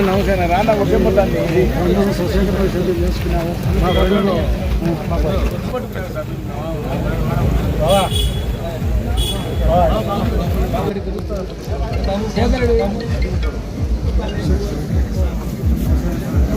నమస్కారం. రాన్న ఒకే మొత్తాన్ని కొంచెం అవకాశం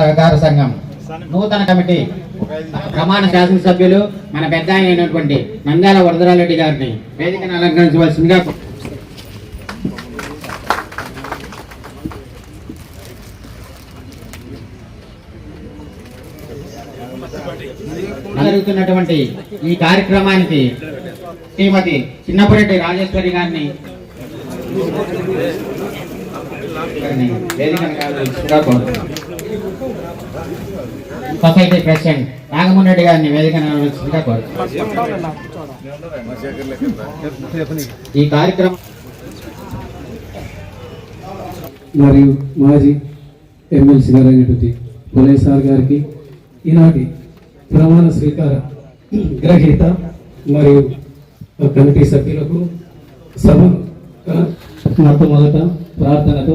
సహకార సంఘం. నూతన కమిటీ. ప్రమాణ శాసనసభ్యులు మన పెద్ద ఆయన అయినటువంటి నంద్యాల వరదరారెడ్డి గారిని వేదికను అలంకరించవలసిందిగా జరుగుతున్నటువంటి ఈ కార్యక్రమానికి శ్రీమతి చిన్నపురెడ్డి రాజేశ్వరి గారిని వేదికను. సొసైటీ ప్రెసిడెంట్ నాగమోహన్ గారిని వేదిక అలంకరించవలసిందిగా ఈ కార్యక్రమం మరియు మాజీ ఎమ్మెల్సీ గారు అయినటువంటి పులే సార్ గారికి ఈనాటి ప్రమాణ స్వీకార గ్రహీత మరియు కమిటీ సభ్యులకు సభ మొట్టమొదట ప్రార్థనతో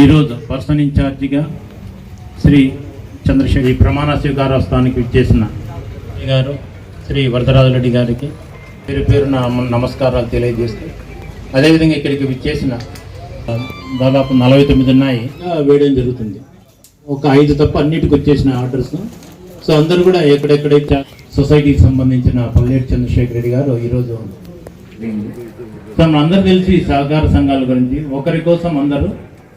ఈరోజు పర్సన్ ఇన్ఛార్జిగా శ్రీ చంద్రశేఖర్ ఈ ప్రమాణ స్వీకారోత్సవానికి విచ్చేసిన గారు శ్రీ వరదరాజరెడ్డి గారికి పేరు పేరున నమస్కారాలు తెలియజేస్తూ అదేవిధంగా ఇక్కడికి విచ్చేసిన దాదాపు నలభై తొమ్మిది ఉన్నాయి. వేయడం జరుగుతుంది. ఒక ఐదు తప్ప అన్నిటికి వచ్చేసిన ఆర్డర్స్. సో అందరూ కూడా ఎక్కడెక్కడైతే సొసైటీకి సంబంధించిన పల్లెటి చంద్రశేఖర్ రెడ్డి గారు ఈరోజు సో అందరు తెలిసి సహకార సంఘాల గురించి ఒకరి కోసం అందరూ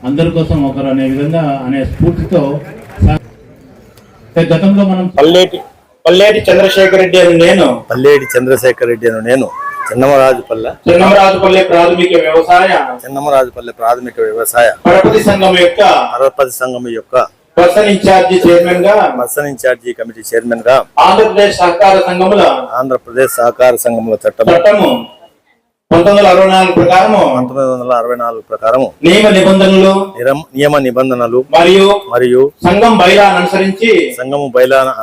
అందరి కోసం ఒకరు అనే విధంగా అనే స్ఫూర్తితో గతంలో మనం పల్లేటి పల్లేటి చంద్రశేఖర్ రెడ్డి అని నేను. పల్లేడి చంద్రశేఖర్ రెడ్డి అని నేను. చిన్నమరాజుపల్లె చిన్నమరాజుపల్లి ప్రాథమిక వ్యవసాయ. చిన్నమరాజుపల్లె ప్రాథమిక వ్యవసాయ. పరపతి సంఘం యొక్క పర్వపతి సంఘం యొక్క పర్సన్ ఇన్ఛార్జి చైర్మన్గా పర్సన్ ఇన్ఛార్జి కమిటీ చైర్మన్గా ఆంధ్రప్రదేశ్ సహకార సంఘముల ఆంధ్రప్రదేశ్ సహకార సంఘముల చట్టం చట్టము పంతొమ్మిది వందల అరవై నాలుగు ప్రకారము. పంతొమ్మిది వందల అరవై నాలుగు ప్రకారము. నియమ నిబంధనలు నియమ నిబంధనలు మరియు మరియు సంఘం బైలాను అనుసరించి సంఘము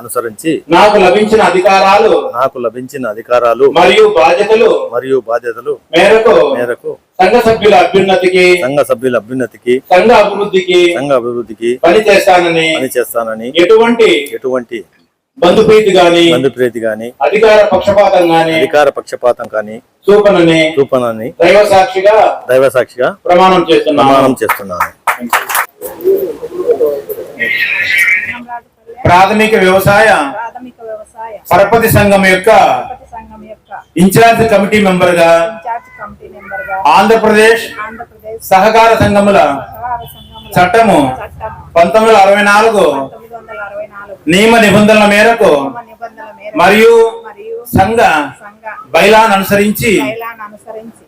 అనుసరించి నాకు లభించిన అధికారాలు నాకు లభించిన అధికారాలు మరియు బాధ్యతలు మరియు బాధ్యతలు మేరకు మేరకు సంఘ సభ్యుల అభ్యున్నతికి సంఘ సభ్యుల అభ్యున్నతికి సంఘ అభివృద్ధికి సంఘ అభివృద్ధికి పని చేస్తానని పనిచేస్తానని ఎటువంటి ఎటువంటి బంధుప్రీతి గాని బంధుప్రీతి గాని అధికార పక్షపాతం గాని అధికార పక్షపాతం కానీ చూపనని చూపనని దైవ సాక్షిగా దైవ సాక్షిగా ప్రమాణం చేస్తున్నాను. ప్రమాణం చేస్తున్నాను. ప్రాథమిక వ్యవసాయ ప్రాథమిక వ్యవసాయ పరపతి సంఘం యొక్క పరపతి సంఘం యొక్క ఇన్ఛార్జ్ కమిటీ మెంబర్గా ఇన్ఛార్జ్ కమిటీ మెంబర్గా ఆంధ్రప్రదేశ్ ఆంధ్రప్రదేశ్ సహకార సంఘముల చట్టము చట్టం పంతొమ్మిది వందల అరవై నాలుగు పంతొమ్మిది వందల అరవై నాలుగు నియమ నిబంధనల మేరకు మరియు సంఘ బైలాన్ అనుసరించి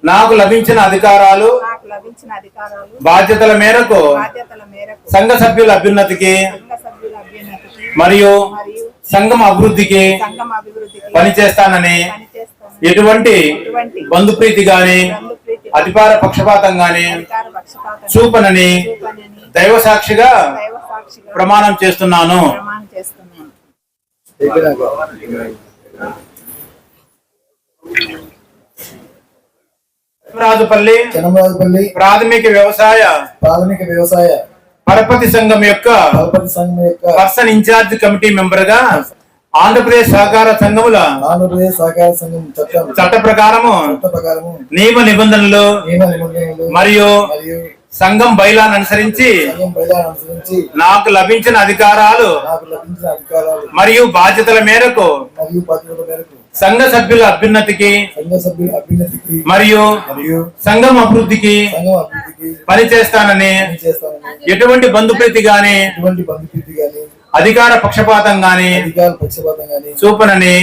నాకు లభించిన అధికారాలు బాధ్యతల మేరకు సంఘ సభ్యుల అభ్యున్నతికి మరియు సంఘం అభివృద్ధికి పనిచేస్తానని ఎటువంటి బంధుప్రీతి గాని బంధుప్రీతి అధికార పక్షపాతం గాని చూపనని దైవ సాక్షిగా ప్రమాణం చేస్తున్నాను. ప్రమాణం చేస్తున్నాను. రాజుపల్లి చెన్నమరాజుపల్లి ప్రాథమిక వ్యవసాయ. ప్రాథమిక వ్యవసాయ. పరపతి సంఘం యొక్క బలపతి సంఘం యొక్క పర్సన్ ఇన్ఛార్జ్ కమిటీ మెంబర్గా ఆంధ్రప్రదేశ్ సహకార సంఘముల ఆంధ్రప్రదేశ్ సహకార సంఘం చట్టం చట్ట ప్రకారము చట్ట ప్రకారము నియమ నిబంధనలు నియమ నిబంధనలు మరియు మరియు సంఘం బైలాన్ అనుసరించి సంఘం బయలాన్ని అనుసరించి నాకు లభించిన అధికారాలు మరియు బాధ్యతల మేరకు సంఘ సభ్యుల అభ్యున్నతికి మరియు సంఘం అభివృద్ధికి పనిచేస్తానని చేస్తానని ఎటువంటి బంధుప్రీతి గాని అధికార పక్షపాతం గాని చూపనని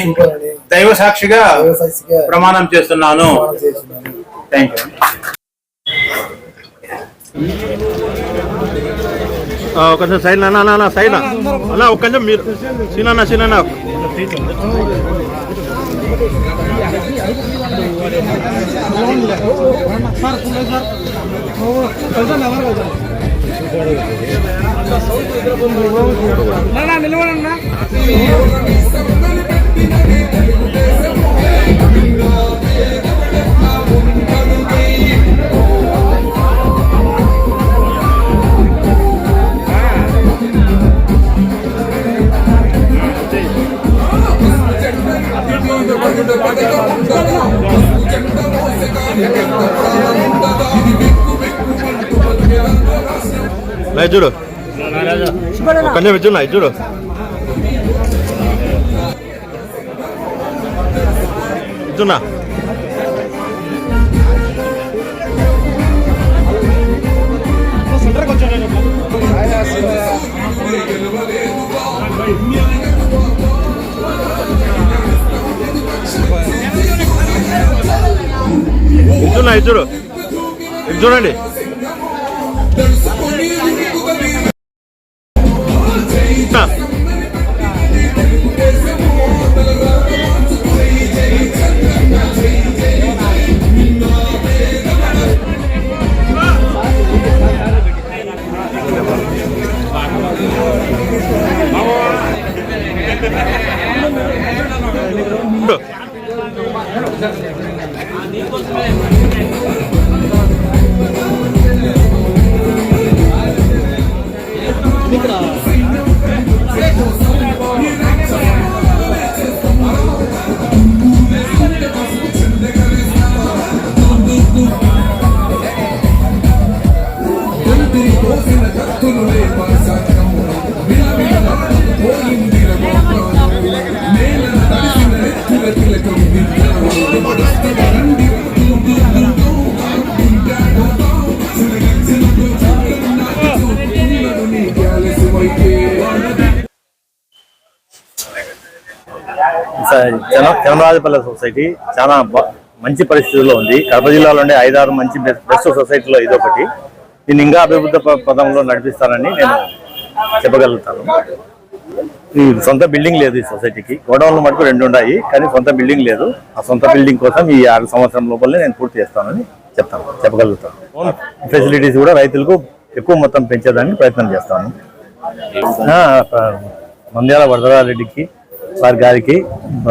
దైవ సాక్షిగా వ్యవసాయగా ప్రమాణం చేస్తున్నాను. ప్రమాణం చేస్తున్నాను. థ్యాంక్ యూ కొంచెం సైడ్ అన్న అన్న సైడ్ అన్న ఒక కొంచెం మీరు. సీనన్న సీనన్న. నిలవడన్నా చూడు. ఒక కొంచెం చూడు. చూడండి చనరాజపల్లి సొసైటీ చాలా మంచి పరిస్థితుల్లో ఉంది. కడప జిల్లాలో ఉండే ఐదారు మంచి బెస్ట్ సొసైటీలో ఇదొకటి. దీన్ని ఇంకా అభివృద్ధి పదంలో నడిపిస్తానని నేను చెప్పగలుగుతాను. ఈ సొంత బిల్డింగ్ లేదు ఈ సొసైటీకి. గోడౌన్లు మటుకు రెండు ఉన్నాయి కానీ సొంత బిల్డింగ్ లేదు. ఆ సొంత బిల్డింగ్ కోసం ఈ ఆరు సంవత్సరం లోపలనే నేను పూర్తి చేస్తానని చెప్తాను చెప్పగలుగుతాను. ఫెసిలిటీస్ కూడా రైతులకు ఎక్కువ మొత్తం పెంచేదానికి ప్రయత్నం చేస్తాను. మంద్యాల వరదరారెడ్డికి వారి గారికి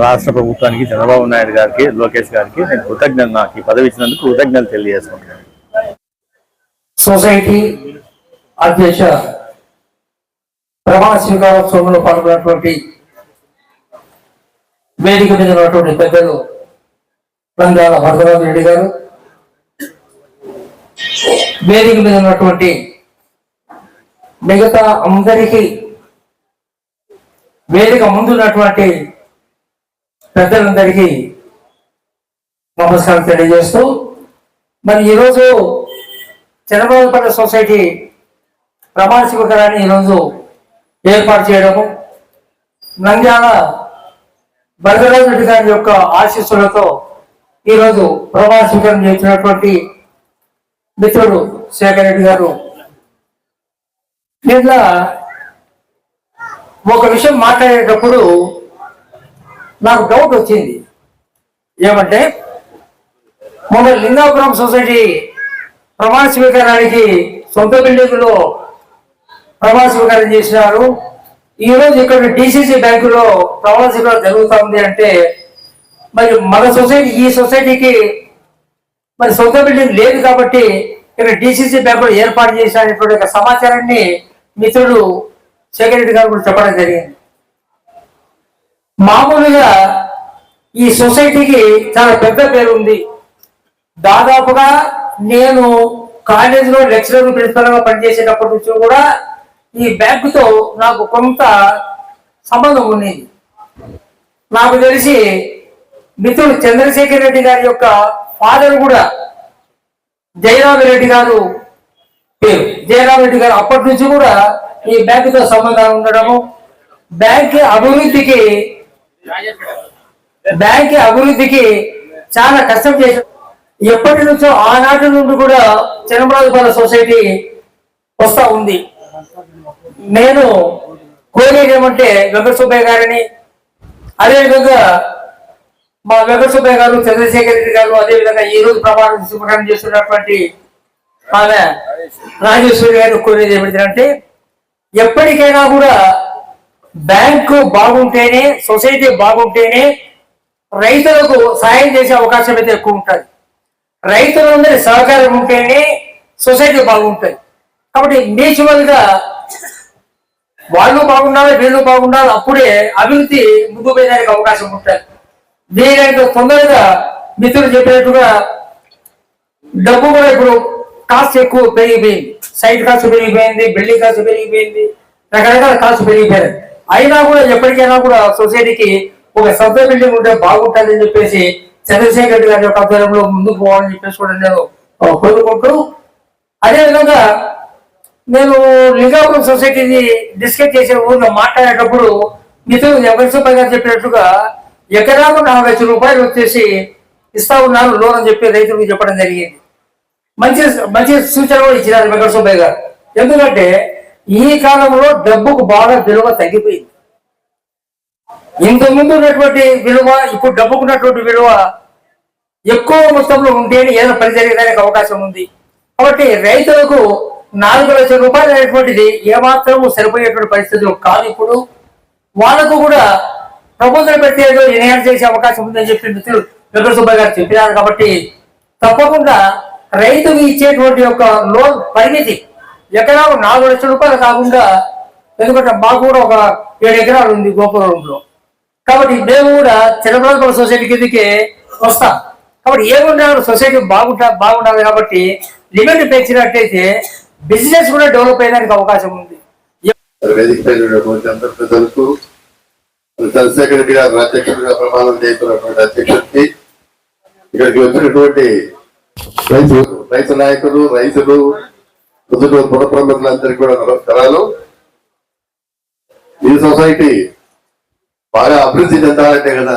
రాష్ట్ర ప్రభుత్వానికి చంద్రబాబు నాయుడు గారికి లోకేష్ గారికి నేను కృతజ్ఞత నాకు ఈ పదవి ఇచ్చినందుకు కృతజ్ఞతలు తెలియజేసుకుంటున్నాను. సొసైటీ అధ్యక్ష ప్రమాణ స్వీకారోత్సవంలో పాల్గొన్నటువంటి వేదిక మీద ఉన్నటువంటి పెద్దలు రంగాల వరదరాజు రెడ్డి గారు వేదిక మీద ఉన్నటువంటి మిగతా అందరికీ వేదిక ముందున్నటువంటి పెద్దలందరికీ నమస్కారం తెలియజేస్తూ మరి ఈరోజు చంద్రబాబుపల్లి సొసైటీ ప్రమాణ స్వీకారాన్ని ఈరోజు ఏర్పాటు చేయడము నంద్యాల భరతరాజు రెడ్డి గారి యొక్క ఆశీస్సులతో ఈరోజు ప్రమాణ స్వీకారం చేసినటువంటి మిత్రుడు శేఖర్ రెడ్డి గారు. దీంట్లో ఒక విషయం మాట్లాడేటప్పుడు నాకు డౌట్ వచ్చింది. ఏమంటే మొన్న లింగాపురం సొసైటీ ప్రమాణ స్వీకారానికి సొంత బిల్డింగ్లో ప్రమాణ స్వీకారం చేసినారు. ఈరోజు ఇక్కడ డిసిసి బ్యాంకులో ప్రమాణ స్వీకారం జరుగుతుంది అంటే మరి మన సొసైటీ ఈ సొసైటీకి మరి సొంత బిల్డింగ్ లేదు కాబట్టి ఇక్కడ డిసిసి బ్యాంకులో ఏర్పాటు చేసినటువంటి సమాచారాన్ని మిత్రుడు శేఖర్ రెడ్డి గారు కూడా చెప్పడం జరిగింది. మామూలుగా ఈ సొసైటీకి చాలా పెద్ద పేరు ఉంది. దాదాపుగా నేను కాలేజీలో లెక్చరర్ ప్రిన్సిపల్గా పనిచేసేటప్పటి నుంచి కూడా ఈ బ్యాంకుతో నాకు కొంత సంబంధం ఉండేది నాకు తెలిసి మిత్రుడు చంద్రశేఖర్ రెడ్డి గారి యొక్క ఫాదర్ కూడా జయరామి రెడ్డి గారు పేరు జయరామ్ రెడ్డి గారు అప్పటి నుంచి కూడా ఈ బ్యాంకుతో సంబంధాలు ఉండడము బ్యాంక్ అభివృద్ధికి బ్యాంక్ అభివృద్ధికి చాలా కష్టం చేశారు ఎప్పటి నుంచో ఆనాటి నుండి కూడా చిన్నమరాజుపాల సొసైటీ వస్తా ఉంది. నేను కోరేది ఏమంటే వెంకట సుబ్బయ్య గారిని అదేవిధంగా మా వెంకట సుబ్బయ్య గారు చంద్రశేఖర్ రెడ్డి గారు అదేవిధంగా ఈ రోజు ప్రమాణం స్వీకారం చేస్తున్నటువంటి ఆమె రాజేశ్వరి గారు కోరేది ఏమిటంటే ఎప్పటికైనా కూడా బ్యాంకు బాగుంటేనే సొసైటీ బాగుంటేనే రైతులకు సాయం చేసే అవకాశం అయితే ఎక్కువ ఉంటుంది. రైతులందరి సహకారం ఉంటేనే సొసైటీ బాగుంటుంది. కాబట్టి మ్యూచువల్గా వాళ్ళు బాగుండాలి వీళ్ళు బాగుండాలి అప్పుడే అభివృద్ధి ముందు పోయడానికి అవకాశం ఉంటుంది. వీలైనంత తొందరగా మిత్రులు చెప్పినట్టుగా డబ్బు కూడా ఇప్పుడు కాస్ట్ ఎక్కువ పెరిగిపోయింది. సైట్ కాస్ట్ పెరిగిపోయింది బిల్డింగ్ కాస్ట్ పెరిగిపోయింది రకరకాల కాస్ట్ పెరిగిపోయింది అయినా కూడా ఎప్పటికైనా కూడా సొసైటీకి ఒక సొంత బిల్డింగ్ ఉంటే బాగుంటుంది అని చెప్పేసి చంద్రశేఖర్ రెడ్డి గారి యొక్క ఆధ్వర్యంలో ముందుకు పోవాలని చెప్పేసి కూడా నేను కోరుకుంటూ అదేవిధంగా నేను లింగాపురం సొసైటీని డిస్కస్ చేసే ఊళ్ళో మాట్లాడేటప్పుడు మిత్రులు ఎవరిసూపై గారు చెప్పినట్టుగా ఎకరాకు నలభై లక్షల రూపాయలు వచ్చేసి ఇస్తా ఉన్నారు లోన్ అని చెప్పి రైతులకు చెప్పడం జరిగింది. మంచి మంచి సూచన కూడా ఇచ్చినారు వెంకట సుబ్బయ్య గారు. ఎందుకంటే ఈ కాలంలో డబ్బుకు బాగా విలువ తగ్గిపోయింది. ఇంతకుముందు ఉన్నటువంటి విలువ ఇప్పుడు డబ్బుకున్నటువంటి విలువ ఎక్కువ మొత్తంలో ఉంటేనే ఏదో పని జరిగడానికి అవకాశం ఉంది. కాబట్టి రైతులకు నాలుగు లక్షల రూపాయలు అనేటువంటిది ఏమాత్రం సరిపోయేటువంటి పరిస్థితులు కాదు ఇప్పుడు. వాళ్ళకు కూడా ప్రపోజల్ పెట్టేదో ఎన్హాన్స్ చేసే అవకాశం ఉందని చెప్పి మిత్రులు వెంకట సుబ్బయ్య గారు చెప్పినారు కాబట్టి తప్పకుండా రైతుకి ఇచ్చేటువంటి యొక్క లోన్ పరిమితి ఎకరాకు నాలుగు లక్షల రూపాయలు కాకుండా ఎందుకంటే మాకు కూడా ఒక ఏడు ఎకరాలు ఉంది గోపురంలో కాబట్టి మేము కూడా చిన్నపిల్లల సొసైటీ కిందకి వస్తాం. కాబట్టి ఏమున్నా సొసైటీ బాగుంటా బాగుండాలి కాబట్టి లిమిట్ పెంచినట్టయితే బిజినెస్ కూడా డెవలప్ అయ్యడానికి అవకాశం ఉంది. వేదిక చంద్రశేఖర్ గారు అధ్యక్షుడిగా ప్రమాణం చేస్తున్నటువంటి అధ్యక్షుడికి ఇక్కడికి వచ్చినటువంటి రైతు రైతు నాయకులు రైతులు పొద్దుటూరు పుర ప్రముఖులందరికీ కూడా నమస్కారాలు. ఈ సొసైటీ బాగా అభివృద్ధి చెందాలంటే కదా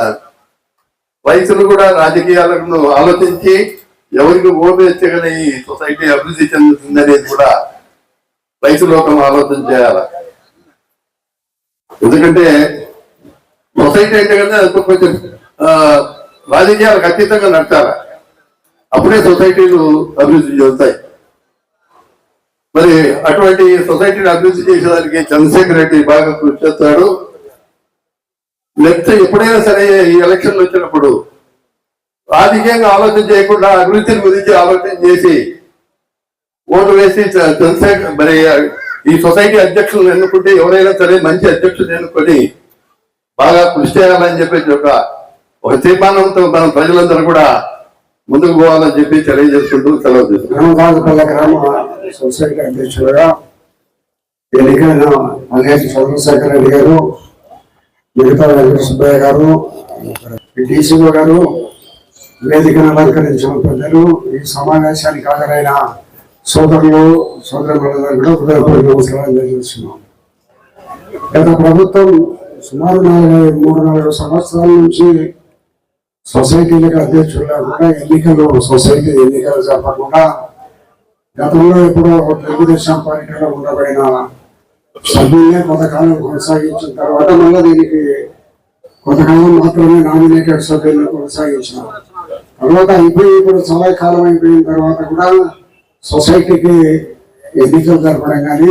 రైతులు కూడా రాజకీయాలను ఆలోచించి ఎవరికి ఓటు వేస్తే కదా ఈ సొసైటీ అభివృద్ధి చెందుతుందనేది కూడా రైతు లోకం ఆలోచన చేయాలి. ఎందుకంటే సొసైటీ అంటే కదా కొంచెం రాజకీయాలకు అతీతంగా నడచాలి అప్పుడే సొసైటీలు అభివృద్ధి చెందుతాయి. మరి అటువంటి సొసైటీని అభివృద్ధి చేసేదానికి చంద్రశేఖర్ రెడ్డి బాగా కృషి చేస్తాడు. లేకపోతే ఎప్పుడైనా సరే ఈ ఎలక్షన్లు వచ్చినప్పుడు రాజకీయంగా ఆలోచన చేయకుండా అభివృద్ధిని గురించి ఆలోచన చేసి ఓటు వేసి చంద్రశేఖర్ మరి ఈ సొసైటీ అధ్యక్షులను ఎన్నుకుంటే ఎవరైనా సరే మంచి అధ్యక్షులు ఎన్నుకొని బాగా కృషి చేయాలని చెప్పేసి ఒక ఒక తీర్మానంతో మనం ప్రజలందరూ కూడా ముందుకు పోవాలని చెప్పి తెలియజేసుకుంటూ సెలవు తీసుకుంటాం గ్రామ సొసైటీ అధ్యక్షులుగా ఎన్నికైన మహేష్ చంద్రశేఖర్ రెడ్డి గారు మిగతా వెంకట సుబ్బయ్య గారు డిసిఓ గారు వేదికను అలంకరించిన ప్రజలు ఈ సమావేశానికి హాజరైన సోదరులు సోదరులందరూ కూడా హృదయపూర్వక నమస్కారాలు తెలియజేస్తున్నాం. గత ప్రభుత్వం సుమారు నాలుగు మూడు నాలుగు సంవత్సరాల నుంచి సొసైటీలకు అధ్యక్షులు లేకుండా ఎన్నికలు సొసైటీ ఎన్నికలు జరపకుండా గతంలో ఎప్పుడో తెలుగుదేశం పార్టీలో ఉండబడిన సభ్యులే కొంతకాలం కొనసాగించిన తర్వాత మళ్ళీ దీనికి కొంతకాలం మాత్రమే నామినేటెడ్ సభ్యులను కొనసాగించిన తర్వాత అయిపోయి ఇప్పుడు చాలా కాలం అయిపోయిన తర్వాత కూడా సొసైటీకి ఎన్నికలు జరపడం కానీ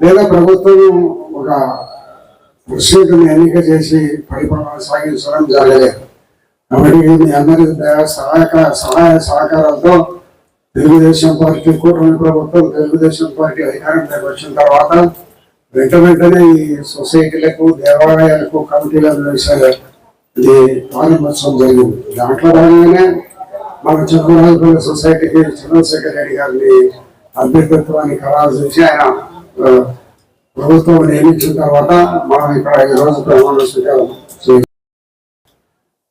లేదా ప్రభుత్వం ఒక ప్రెసిడెంట్ని ఎన్నిక చేసి పరిపాలన సాగించడం జరగలేదు. కాబట్టి మీ అందరి సహాయక సహాయ సహకారాలతో తెలుగుదేశం పార్టీ కూటమి ప్రభుత్వం తెలుగుదేశం పార్టీ అధికారంలోకి వచ్చిన తర్వాత వెంట వెంటనే ఈ సొసైటీలకు దేవాలయాలకు కమిటీలకు వేసే ఇది ప్రారంభోత్సవం జరిగింది. దాంట్లో భాగంగానే మన చంద్రబాబు సొసైటీకి చంద్రశేఖర్ రెడ్డి గారిని అభ్యర్థిత్వాన్ని ఖరారు చేసి ఆయన ప్రభుత్వం నియమించిన తర్వాత మనం ఇక్కడ ఈ రోజు ప్రమాణ స్వీకారం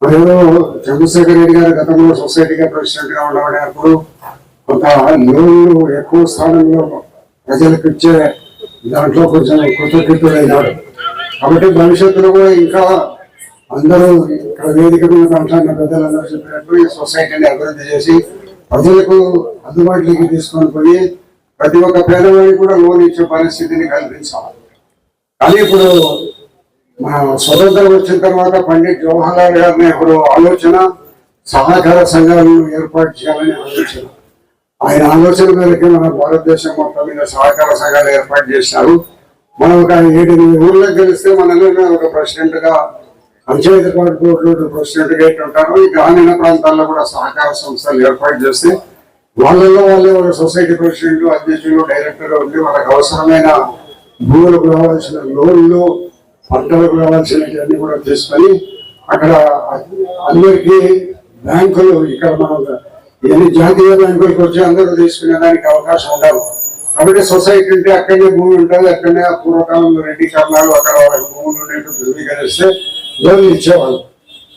చేయాలి. మరియు చంద్రశేఖర్ రెడ్డి గారు గతంలో సొసైటీగా ప్రెసిడెంట్గా ఉండబడినప్పుడు కొంత లోన్లు ఎక్కువ స్థానంలో ప్రజలకు ఇచ్చే దాంట్లో కొంచెం కృతజ్ఞతులైనాడు కాబట్టి భవిష్యత్తులో కూడా ఇంకా అందరూ ఇక్కడ వేదిక మీద మాట్లాడిన పెద్దలందరూ చెప్పినట్టు ఈ సొసైటీని అభివృద్ధి చేసి ప్రజలకు అందుబాటులోకి తీసుకొని పోయి ప్రతి ఒక్క పేదవాడికి కూడా లోన్ ఇచ్చే పరిస్థితిని కల్పించాలి కానీ ఇప్పుడు స్వతంత్రం వచ్చిన తర్వాత పండిట్ జవహర్లాల్ గారి నెహ్రూ ఆలోచన సహకార సంఘాలను ఏర్పాటు చేయాలని ఆలోచన. ఆయన ఆలోచన మేరకు మన భారతదేశం మొత్తం మీద సహకార సంఘాలు ఏర్పాటు చేశారు మనం ఒక ఏడెనిమిది ఊళ్ళకి గెలిస్తే మనలో ఒక ప్రెసిడెంట్గా పంచాయతీ పార్టీ బోర్డు ప్రెసిడెంట్గా ఉంటారు. ఈ గ్రామీణ ప్రాంతాల్లో కూడా సహకార సంస్థలు ఏర్పాటు చేస్తే వాళ్ళలో వాళ్ళే ఒక సొసైటీ ప్రెసిడెంట్ అధ్యక్షులు డైరెక్టర్ ఉండి వాళ్ళకి అవసరమైన భూములకు రావాల్సిన లోన్లు పంటలకు రావాల్సినవన్నీ కూడా తీసుకొని అక్కడ అందరికీ బ్యాంకులు ఇక్కడ మనం ఎన్ని జాతీయ బ్యాంకులకు వచ్చి అందరూ తీసుకునే దానికి అవకాశం ఉండదు కాబట్టి సొసైటీ అంటే అక్కడనే భూమి ఉంటుంది అక్కడనే పూర్వకాలంలో రెడ్డి కర్ణాలు అక్కడ వాళ్ళకి భూములు ఉండేట్టు ధృవీకరిస్తే లోన్లు ఇచ్చేవాళ్ళు.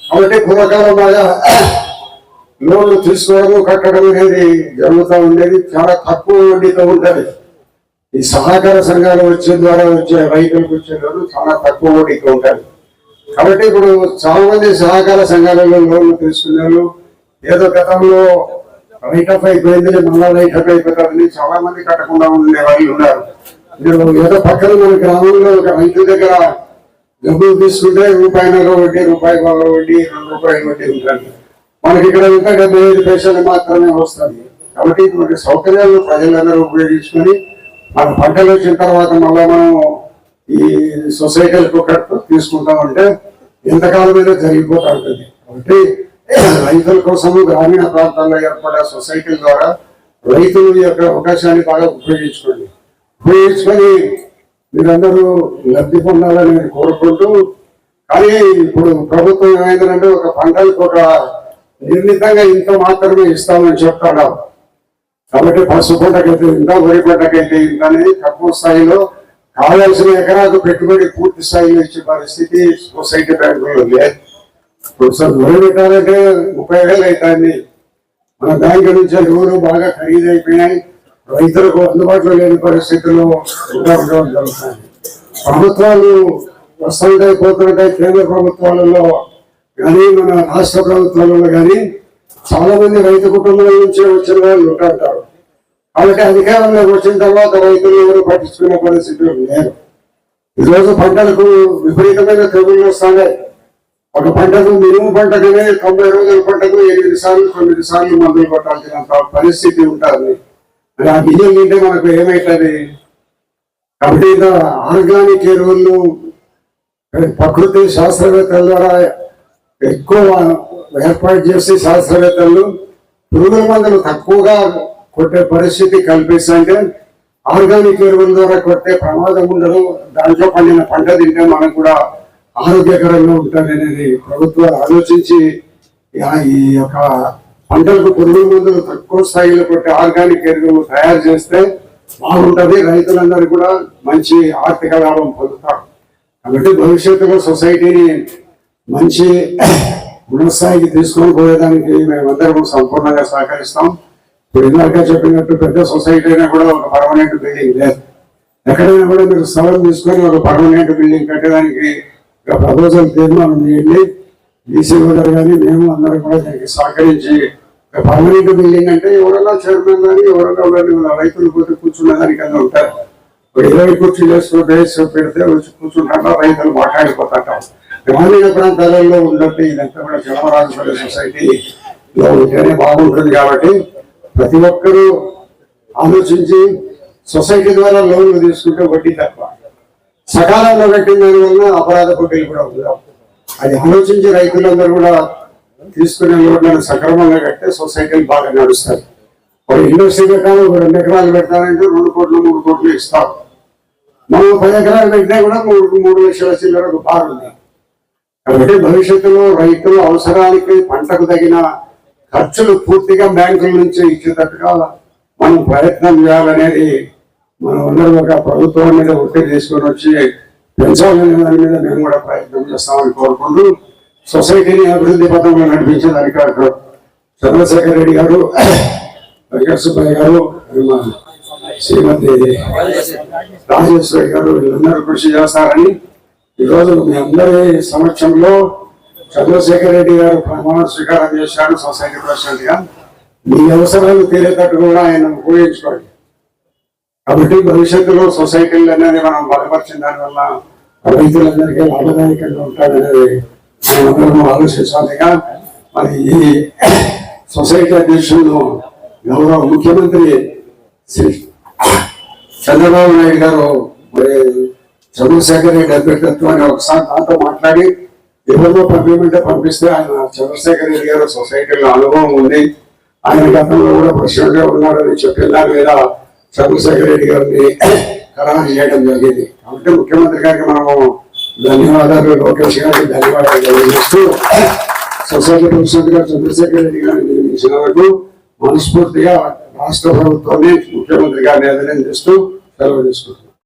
కాబట్టి పూర్వకాలం బాగా లోన్లు తీసుకోవడం కట్టడం అనేది జరుగుతూ ఉండేది చాలా తక్కువ వడ్డీతో ఉంటుంది. ఈ సహకార సంఘాలు వచ్చిన ద్వారా వచ్చే రైతులకు వచ్చే లోన్లు చాలా తక్కువ ఇక్కడ ఉంటారు. కాబట్టి ఇప్పుడు చాలా మంది సహకార సంఘాలలో లోన్లు తీసుకున్నారు. ఏదో గతంలో రైట్ అయిపోయింది మళ్ళా రైట్ అయిపోతారని చాలా మంది కట్టకుండా ఉండే వాళ్ళు ఉన్నారు. మీరు ఏదో పక్కన మన గ్రామంలో ఒక రైతు దగ్గర డబ్బులు తీసుకుంటే రూపాయిన్నర వడ్డీ రూపాయి బాగా వడ్డీ రెండు రూపాయలు వడ్డీ ఉంటుంది మనకి ఇక్కడ ఇంకా డెబ్బై ఐదు పైసలు మాత్రమే వస్తుంది కాబట్టి ఇటువంటి సౌకర్యాలు ప్రజలందరూ ఉపయోగించుకొని మాకు పంటలు వచ్చిన తర్వాత మళ్ళీ మనం ఈ సొసైటీలకు కట్టు తీసుకుంటామంటే ఎంతకాలమైనా జరిగిపోతూ ఉంటుంది కాబట్టి రైతుల కోసం గ్రామీణ ప్రాంతాల్లో ఏర్పడే సొసైటీల ద్వారా రైతుల యొక్క అవకాశాన్ని బాగా ఉపయోగించుకోండి. ఉపయోగించుకొని మీరందరూ లబ్ధి పొందాలని నేను కోరుకుంటూ కానీ ఇప్పుడు ప్రభుత్వం ఏమైందంటే ఒక పంటలకు ఒక నిర్ణీతంగా ఇంత మాత్రమే ఇస్తామని చెప్తున్నాం. కాబట్టి పసుపు పంటకైతే ఇంకా వరి పంటకైతే ఇంత తక్కువ స్థాయిలో కావాల్సిన ఎకరాకు పెట్టుబడి పూర్తి స్థాయిలో ఇచ్చే పరిస్థితి సొసైటీ బ్యాంకులో లేదు ఇప్పుడు సార్ వరి పెట్టాలంటే ముప్పై వేలు అవుతాయి మన బ్యాంకు నుంచి లోన్లు బాగా ఖరీదైపోయినాయి రైతులకు అందుబాటులో లేని పరిస్థితుల్లో ఉండడం జరుగుతుంది. ప్రభుత్వాలు వస్తుంటాయి పోతుంటాయి కేంద్ర ప్రభుత్వాలలో కానీ మన రాష్ట్ర ప్రభుత్వాలలో కానీ చాలా మంది రైతు కుటుంబాల నుంచి వచ్చిన వాళ్ళు ఉంటారు. వాళ్ళకి అధికారంలోకి వచ్చిన తర్వాత రైతులు ఎవరు పట్టించుకునే పరిస్థితులు లేదు. ఈరోజు పంటలకు విపరీతమైన తెగుళ్ళు వస్తున్నాయి ఒక పంటకు మినుము పంటకనే తొంభై రోజుల పంటకు ఎనిమిది సార్లు తొమ్మిది సార్లు మందులు కొట్టాల్సినంత పరిస్థితి ఉంటుంది. మరి ఆ బియ్యం తింటే మనకు ఏమవుతుంది కాబట్టి ఇంకా ఆర్గానిక్ ఎరువులు ప్రకృతి శాస్త్రవేత్తల ద్వారా ఎక్కువ ఏర్పాటు చేసి శాస్త్రవేత్తలు పురుగుల మందులు తక్కువగా కొట్టే పరిస్థితి కల్పిస్తుంటే ఆర్గానిక్ ఎరువుల ద్వారా కొట్టే ప్రమాదం ఉండదు. దాంట్లో పండిన పంట తింటే మనకు కూడా ఆరోగ్యకరంగా ఉంటుంది అనేది ప్రభుత్వం ఆలోచించి ఈ యొక్క పంటలకు పురుగుల మందులు తక్కువ స్థాయిలో కొట్టే ఆర్గానిక్ ఎరువులు తయారు చేస్తే బాగుంటుంది. రైతులందరూ కూడా మంచి ఆర్థిక లాభం పొందుతారు. కాబట్టి భవిష్యత్తులో సొసైటీని మంచి గుణస్థాయికి తీసుకొని పోయేదానికి మేమందరం సంపూర్ణంగా సహకరిస్తాం. ఇప్పుడు ఇందాక చెప్పినట్టు పెద్ద సొసైటీ అయినా కూడా ఒక పర్మనెంట్ బిల్డింగ్ లేదు. ఎక్కడైనా కూడా మీరు స్థలం తీసుకొని ఒక పర్మనెంట్ బిల్డింగ్ కట్టడానికి ఒక ప్రపోజల్ తీర్మానం చేయండి. ఈసీ గారు కానీ మేము అందరం కూడా దానికి సహకరించి ఒక పర్మనెంట్ బిల్డింగ్ అంటే ఎవరన్నా చైర్మన్ కానీ ఎవరన్నా కానీ రైతులు పోతే కూర్చున్న దానికన్నా ఉంటారు. ఒక ఇరవై కుర్చీలు వేసుకుని వేసి పెడితే వచ్చి కూర్చుంటారు రైతులు మాట్లాడిపోతాం గ్రామీణ ప్రాంతాలలో ఉన్నట్టు ఇదంతా కూడా జనమరాజపల్లి సొసైటీలో ఉంటేనే బాగుంటుంది కాబట్టి ప్రతి ఒక్కరూ ఆలోచించి సొసైటీ ద్వారా లోన్లు తీసుకుంటే వడ్డీ తక్కువ. సకాలంలో కట్టిన దానివల్ల అపరాధ వడ్డీలు కూడా అది ఆలోచించి రైతులందరూ కూడా తీసుకునే లోన్లను సక్రమంగా కట్టే సొసైటీలు బాగా నడుస్తారు ఒక ఇండస్ట్రీ పెట్టాలి ఒక రెండు ఎకరాలు పెట్టాలంటే రెండు కోట్లు మూడు కోట్లు ఇస్తాం. మనం పది ఎకరాలు పెట్టినా కూడా మూడు మూడు లక్షల చిల్లరకు బాగుంది కాబట్టి భవిష్యత్తులో రైతుల అవసరానికి పంటకు తగిన ఖర్చులు పూర్తిగా బ్యాంకుల నుంచి ఇచ్చేటట్టుగా మనం ప్రయత్నం చేయాలనేది మనం అందరూ ఒక ప్రభుత్వం మీద ఒత్తిడి తీసుకొని వచ్చి పెంచాలనే దాని మీద మేము కూడా ప్రయత్నం చేస్తామని కోరుకుంటూ సొసైటీని అభివృద్ధి పథంలో నడిపించేదానికి డాక్టర్ చంద్రశేఖర్ రెడ్డి గారు వెంకట సుబ్బయ్య గారు శ్రీమతి రాజేశ్వరి గారు వీళ్ళందరూ కృషి చేస్తారని ఈరోజు మీ అందరి సమక్షంలో చంద్రశేఖర్ రెడ్డి గారు ప్రమాణ స్వీకారం చేశారు సొసైటీ ప్రెసిడెంట్గా మీ అవసరాలు తీరేటట్టు కూడా ఆయన ఉపయోగించుకోండి కాబట్టి భవిష్యత్తులో సొసైటీలు అనేది మనం బలపరిచిన దానివల్ల రైతులందరికీ లాభదాయకంగా ఉంటాడనేది మనందరం ఆలోచించాలిగా. మరి ఈ సొసైటీ అధ్యక్షులు గౌరవ ముఖ్యమంత్రి శ్రీ చంద్రబాబు నాయుడు గారు మరి చంద్రశేఖర్ రెడ్డి అధ్యక్షత్వాన్ని ఒకసారి నాతో మాట్లాడి ఎవరిలో పంపించమంటే పంపిస్తే ఆయన చంద్రశేఖర్ రెడ్డి గారు సొసైటీలో అనుభవం ఉంది. ఆయన గతంలో కూడా ప్రశ్నగా ఉన్నాడని ఉన్నారని చెప్పిన దాని మీద చంద్రశేఖర్ రెడ్డి గారిని ఖరారు చేయడం జరిగింది. కాబట్టి ముఖ్యమంత్రి గారికి మనము ధన్యవాదాలు లోకేష్ గారికి ధన్యవాదాలు తెలియజేస్తూ సొసైటీ ప్రెసిడెంట్ గారు చంద్రశేఖర్ రెడ్డి గారిని నియమించినందుకు మనస్ఫూర్తిగా రాష్ట్ర ప్రభుత్వాన్ని ముఖ్యమంత్రి గారిని అభినందిస్తూ సెలవు తీసుకుంటున్నాను